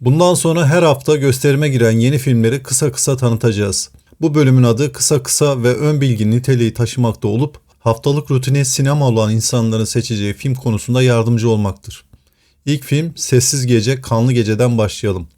Bundan sonra her hafta gösterime giren yeni filmleri kısa kısa tanıtacağız. Bu bölümün adı kısa kısa ve ön bilgi niteliği taşımakta olup haftalık rutini sinema olan insanların seçeceği film konusunda yardımcı olmaktır. İlk film Sessiz Gece Kanlı Gece'den başlayalım.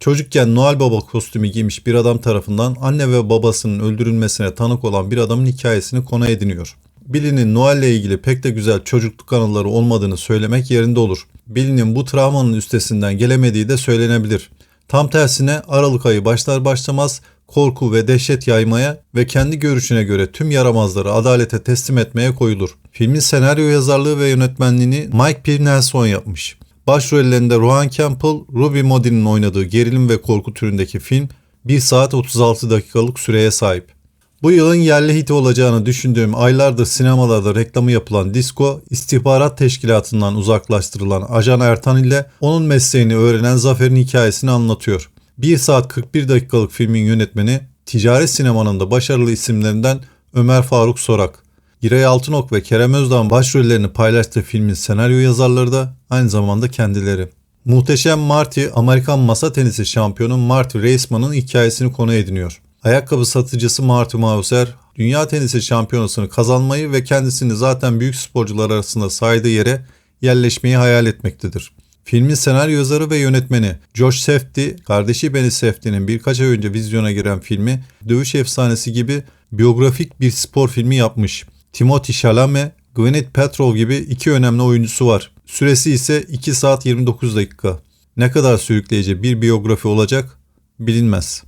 Çocukken Noel Baba kostümü giymiş bir adam tarafından anne ve babasının öldürülmesine tanık olan bir adamın hikayesini konu ediniyor. Billy'nin Noel ile ilgili pek de güzel çocukluk anıları olmadığını söylemek yerinde olur. Billy'nin bu travmanın üstesinden gelemediği de söylenebilir. Tam tersine Aralık ayı başlar başlamaz korku ve dehşet yaymaya ve kendi görüşüne göre tüm yaramazları adalete teslim etmeye koyulur. Filmin senaryo yazarlığı ve yönetmenliğini Mike P. Nelson yapmış. Başrollerinde Rohan Campbell, Ruby Modin'in oynadığı gerilim ve korku türündeki film 1 saat 36 dakikalık süreye sahip. Bu yılın yerli hiti olacağını düşündüğüm aylardır sinemalarda reklamı yapılan Disco, istihbarat teşkilatından uzaklaştırılan Ajan Ertan ile onun mesleğini öğrenen Zafer'in hikayesini anlatıyor. 1 saat 41 dakikalık filmin yönetmeni, ticari sinemanın da başarılı isimlerinden Ömer Faruk Sorak. Giray Altınok ve Kerem Özdağ'ın başrollerini paylaştığı filmin senaryo yazarları da aynı zamanda kendileri. Muhteşem Marty, Amerikan masa tenisi şampiyonu Marty Reisman'ın hikayesini konu ediniyor. Ayakkabı satıcısı Marty Mauser, dünya tenisi şampiyonasını kazanmayı ve kendisini zaten büyük sporcular arasında saydığı yere yerleşmeyi hayal etmektedir. Filmin senaryo yazarı ve yönetmeni Josh Safdie, kardeşi Benny Safdie'nin birkaç ay önce vizyona giren filmi Dövüş Efsanesi gibi biyografik bir spor filmi yapmış. Timothy Chalamet, Gwyneth Paltrow gibi iki önemli oyuncusu var. Süresi ise 2 saat 29 dakika. Ne kadar sürükleyici bir biyografi olacak bilinmez.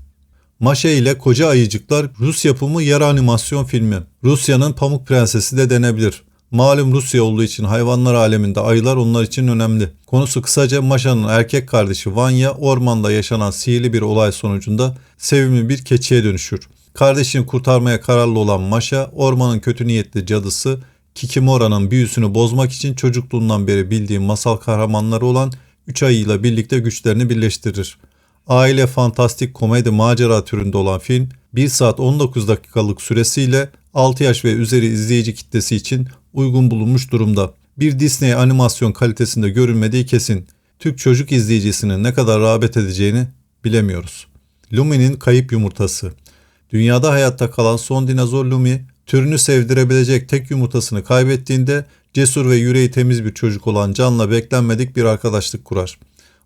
Maşa ile Koca Ayıcıklar Rus yapımı yarı animasyon filmi. Rusya'nın Pamuk Prensesi de denebilir. Malum Rusya olduğu için hayvanlar aleminde ayılar onlar için önemli. Konusu kısaca Maşa'nın erkek kardeşi Vanya ormanda yaşanan sihirli bir olay sonucunda sevimli bir keçiye dönüşür. Kardeşini kurtarmaya kararlı olan Maşa, ormanın kötü niyetli cadısı Kikimora'nın büyüsünü bozmak için çocukluğundan beri bildiği masal kahramanları olan üç ayıyla birlikte güçlerini birleştirir. Aile fantastik komedi macera türünde olan film 1 saat 19 dakikalık süresiyle 6 yaş ve üzeri izleyici kitlesi için uygun bulunmuş durumda. Bir Disney animasyon kalitesinde görünmediği kesin. Türk çocuk izleyicisinin ne kadar rağbet edeceğini bilemiyoruz. Lumi'nin kayıp yumurtası. Dünyada hayatta kalan son dinozor Lumi, türünü sevdirebilecek tek yumurtasını kaybettiğinde cesur ve yüreği temiz bir çocuk olan Can'la beklenmedik bir arkadaşlık kurar.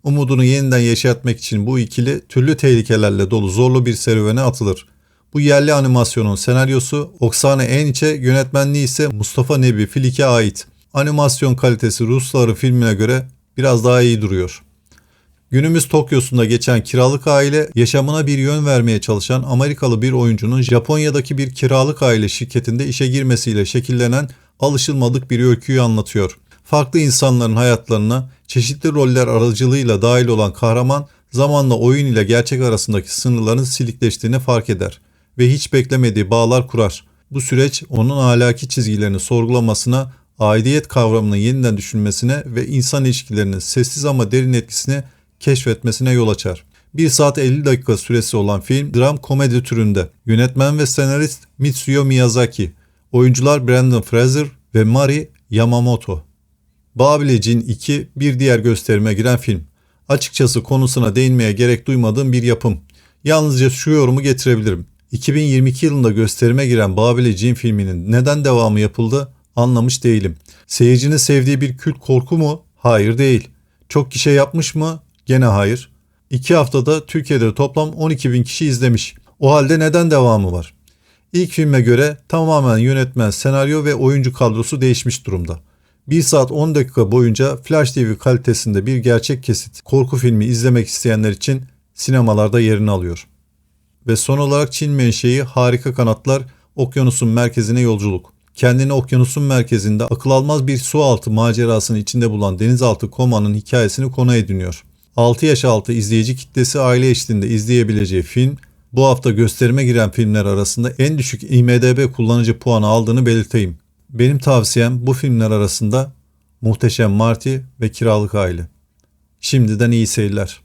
Umudunu yeniden yaşatmak için bu ikili türlü tehlikelerle dolu zorlu bir serüvene atılır. Bu yerli animasyonun senaryosu Oksane Eniç'e, yönetmenliği ise Mustafa Nebi Filik'e ait. Animasyon kalitesi Rusların filmine göre biraz daha iyi duruyor. Günümüz Tokyo'sunda geçen kiralık aile yaşamına bir yön vermeye çalışan Amerikalı bir oyuncunun Japonya'daki bir kiralık aile şirketinde işe girmesiyle şekillenen alışılmadık bir öyküyü anlatıyor. Farklı insanların hayatlarına çeşitli roller aracılığıyla dahil olan kahraman zamanla oyun ile gerçek arasındaki sınırların silikleştiğini fark eder ve hiç beklemediği bağlar kurar. Bu süreç onun ahlaki çizgilerini sorgulamasına, aidiyet kavramını yeniden düşünmesine ve insan ilişkilerinin sessiz ama derin etkisini keşfetmesine yol açar. 1 saat 50 dakika süresi olan film dram komedi türünde. Yönetmen ve senarist Mitsuyo Miyazaki. Oyuncular Brandon Fraser ve Mari Yamamoto. Babili Cin 2 bir diğer gösterime giren film. Açıkçası konusuna değinmeye gerek duymadığım bir yapım. Yalnızca şu yorumu getirebilirim. 2022 yılında gösterime giren Babili Cin filminin neden devamı yapıldı anlamış değilim. Seyircinin sevdiği bir kült korku mu? Hayır değil. Çok kişi yapmış mı? Gene hayır. İki haftada Türkiye'de toplam 12 bin kişi izlemiş. O halde neden devamı var? İlk filme göre tamamen yönetmen, senaryo ve oyuncu kadrosu değişmiş durumda. 1 saat 10 dakika boyunca Flash TV kalitesinde bir gerçek kesit korku filmi izlemek isteyenler için sinemalarda yerini alıyor. Ve son olarak Çin menşei Harika Kanatlar Okyanusun Merkezine Yolculuk. Kendini okyanusun merkezinde akıl almaz bir su altı macerasının içinde bulan denizaltı komanın hikayesini konu ediniyor. 6 yaş altı izleyici kitlesi aile eşliğinde izleyebileceği film, bu hafta gösterime giren filmler arasında en düşük IMDB kullanıcı puanı aldığını belirteyim. Benim tavsiyem bu filmler arasında Muhteşem Marty ve Kiralık Aile. Şimdiden iyi seyirler.